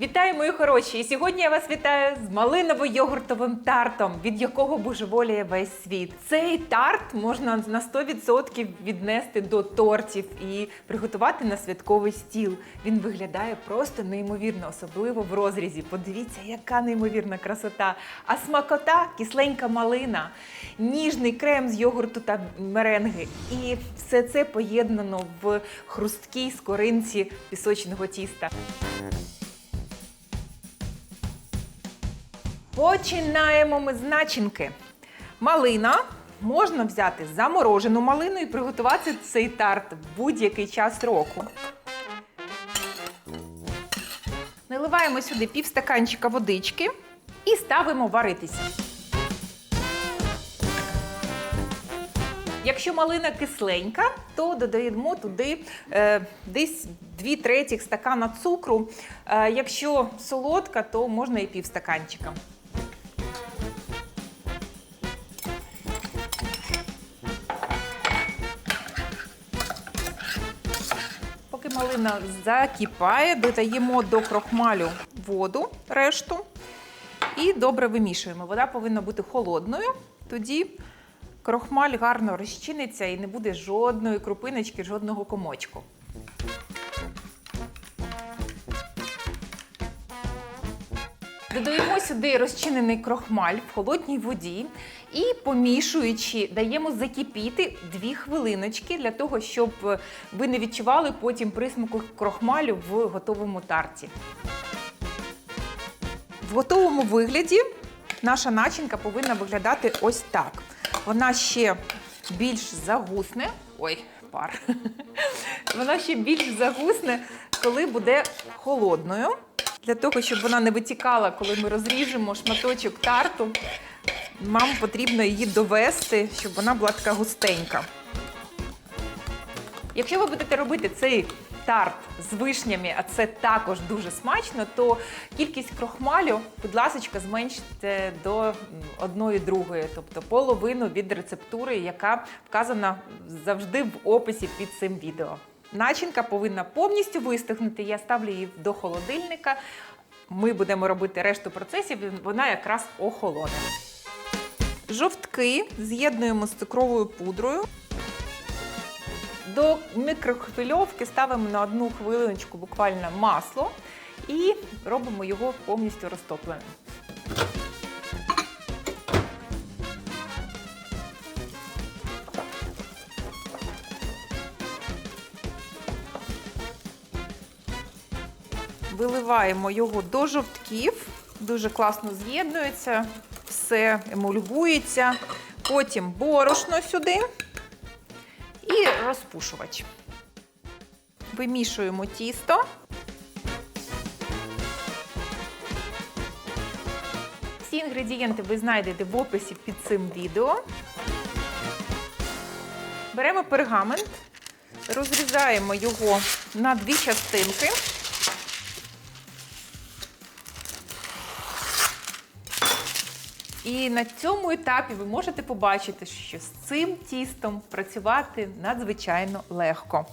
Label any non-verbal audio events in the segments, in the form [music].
Вітаю, мої хороші! І сьогодні я вас вітаю з малиново-йогуртовим тартом, від якого божеволіє весь світ. Цей тарт можна на 100% віднести до тортів і приготувати на святковий стіл. Він виглядає просто неймовірно, особливо в розрізі. Подивіться, яка неймовірна красота! А смакота кисленька малина, ніжний крем з йогурту та меренги. І все це поєднано в хрусткій скоринці пісочного тіста. Починаємо ми з начинки. Малина. Можна взяти заморожену малину і приготувати цей тарт в будь-який час року. Наливаємо сюди пів стаканчика водички і ставимо варитися. Якщо малина кисленька, то додаємо туди е, десь 2 третіх стакана цукру. Е, якщо солодка, то можна і пів стаканчика. Малина закипає, додаємо до крохмалю воду, решту і добре вимішуємо. Вода повинна бути холодною, тоді крохмаль гарно розчиниться і не буде жодної крупиночки, жодного комочку. Додаємо сюди розчинений крохмаль в холодній воді і, помішуючи, даємо закипіти 2 хвилиночки для того, щоб ви не відчували потім присмаку крохмалю в готовому тарті. В готовому вигляді наша начинка повинна виглядати ось так. Вона ще більш загусне. Ой, пар. [laughs] Вона ще більш загусне, коли буде холодною. Для того, щоб вона не витікала, коли ми розріжемо шматочок тарту, нам потрібно її довести, щоб вона була така густенька. Якщо ви будете робити цей тарт з вишнями, а це також дуже смачно, то кількість крохмалю, будь ласка, зменшите до одної другої, тобто половину від рецептури, яка вказана завжди в описі під цим відео. Начинка повинна повністю вистигнути. Я ставлю її до холодильника. Ми будемо робити решту процесів, вона якраз охолоне. Жовтки з'єднуємо з цукровою пудрою. До мікрохвильовки ставимо на одну хвилиночку буквально масло і робимо його повністю розтопленим. Виливаємо його до жовтків, дуже класно з'єднується, все емульгується. Потім борошно сюди і розпушувач. Вимішуємо тісто. Всі інгредієнти ви знайдете в описі під цим відео. Беремо пергамент, розрізаємо його на дві частинки. І на цьому етапі ви можете побачити, що з цим тістом працювати надзвичайно легко.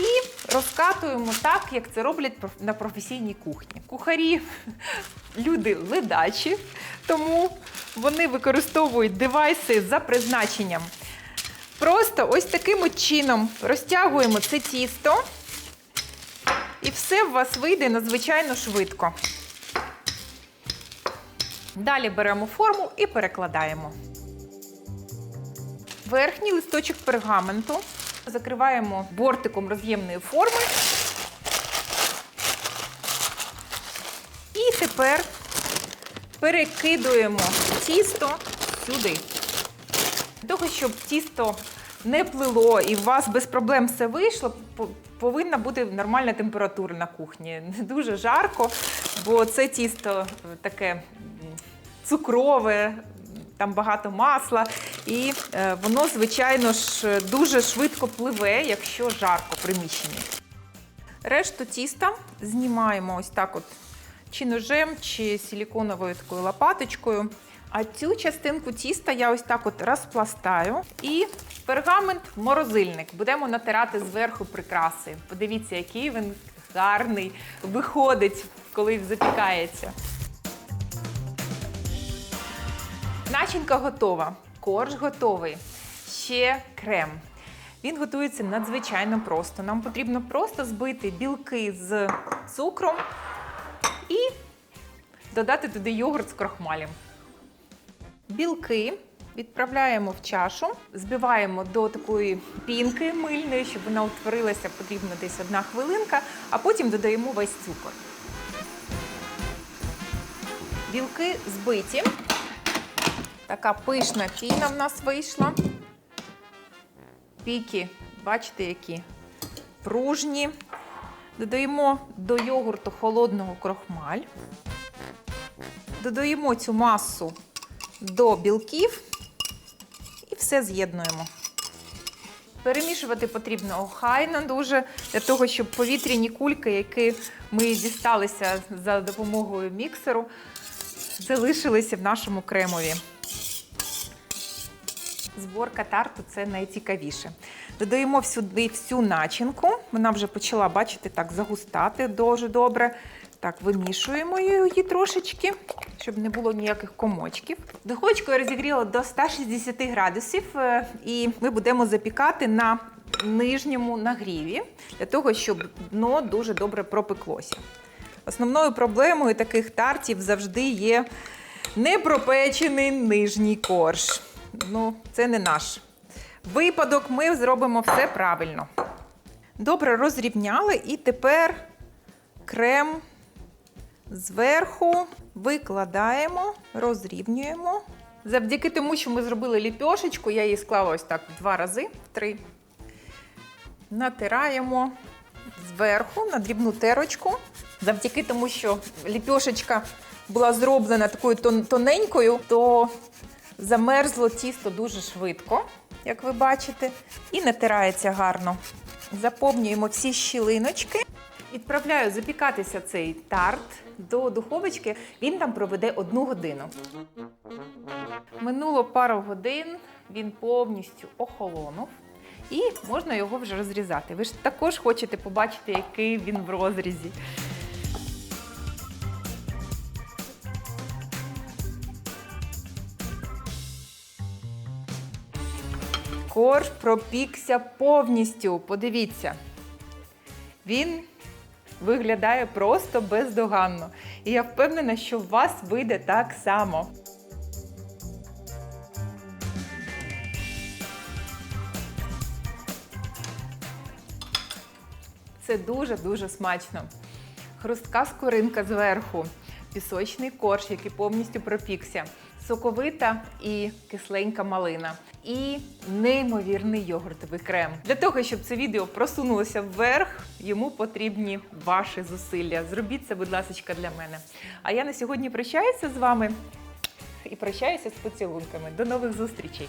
І розкатуємо так, як це роблять на професійній кухні. Кухарі [laughs] люди ледачі, тому вони використовують девайси за призначенням. Просто ось таким от чином розтягуємо це тісто, і все в вас вийде надзвичайно швидко. Далі беремо форму і перекладаємо. Верхній листочок пергаменту закриваємо бортиком роз'ємної форми. І тепер перекидуємо тісто сюди. Для того, щоб тісто не плило і у вас без проблем все вийшло, повинна бути нормальна температура на кухні. Не дуже жарко, бо це тісто таке цукрове, там багато масла, і е, воно, звичайно ж, дуже швидко пливе, якщо жарко в приміщенні. Решту тіста знімаємо ось так от чи ножем, чи силіконовою такою лопаточкою. А цю частинку тіста я ось так от розпластаю. І пергамент морозильник. Будемо натирати зверху прикраси. Подивіться, який він гарний виходить, коли запікається. Начинка готова, корж готовий. Ще крем. Він готується надзвичайно просто. Нам потрібно просто збити білки з цукром і додати туди йогурт з крохмалем. Білки відправляємо в чашу, збиваємо до такої пінки мильної, щоб вона утворилася, потрібно десь одна хвилинка, а потім додаємо весь цукор. Білки збиті. Така пишна піна в нас вийшла. Піки, бачите, які пружні. Додаємо до йогурту холодного крохмаль. Додаємо цю масу до білків і все з'єднуємо. Перемішувати потрібно охайно дуже, для того, щоб повітряні кульки, які ми дісталися за допомогою міксеру, залишилися в нашому кремові. Зборка тарту це найцікавіше. Додаємо сюди всю начинку. Вона вже почала, бачите, так загустати дуже добре. Так, вимішуємо її трошечки, щоб не було ніяких комочків. Духовочку я розігріла до 160 градусів, е, і ми будемо запікати на нижньому нагріві, для того, щоб дно дуже добре пропеклося. Основною проблемою таких тартів завжди є непропечений нижній корж. Ну, це не наш випадок. Ми зробимо все правильно. Добре розрівняли, і тепер крем зверху викладаємо, розрівнюємо. Завдяки тому, що ми зробили ліпьошечку, я її склала ось так два рази, три. Натираємо зверху на дрібну терочку. Завдяки тому, що ліпьошечка була зроблена такою тоненькою, то замерзло тісто дуже швидко, як ви бачите, і натирається гарно. Заповнюємо всі щілиночки. Відправляю запікатися цей тарт до духовочки. Він там проведе одну годину. Минуло пару годин, він повністю охолонув. І можна його вже розрізати. Ви ж також хочете побачити, який він в розрізі. Корж пропікся повністю. Подивіться. Він виглядає просто бездоганно. І я впевнена, що у вас вийде так само. Це дуже-дуже смачно. Хрустка скоринка зверху, пісочний корж, який повністю пропікся, соковита і кисленька малина. І неймовірний йогуртовий крем. Для того, щоб це відео просунулося вверх, йому потрібні ваші зусилля. Зробіть це, будь ласка, для мене. А я на сьогодні прощаюся з вами і прощаюся з поцілунками. До нових зустрічей!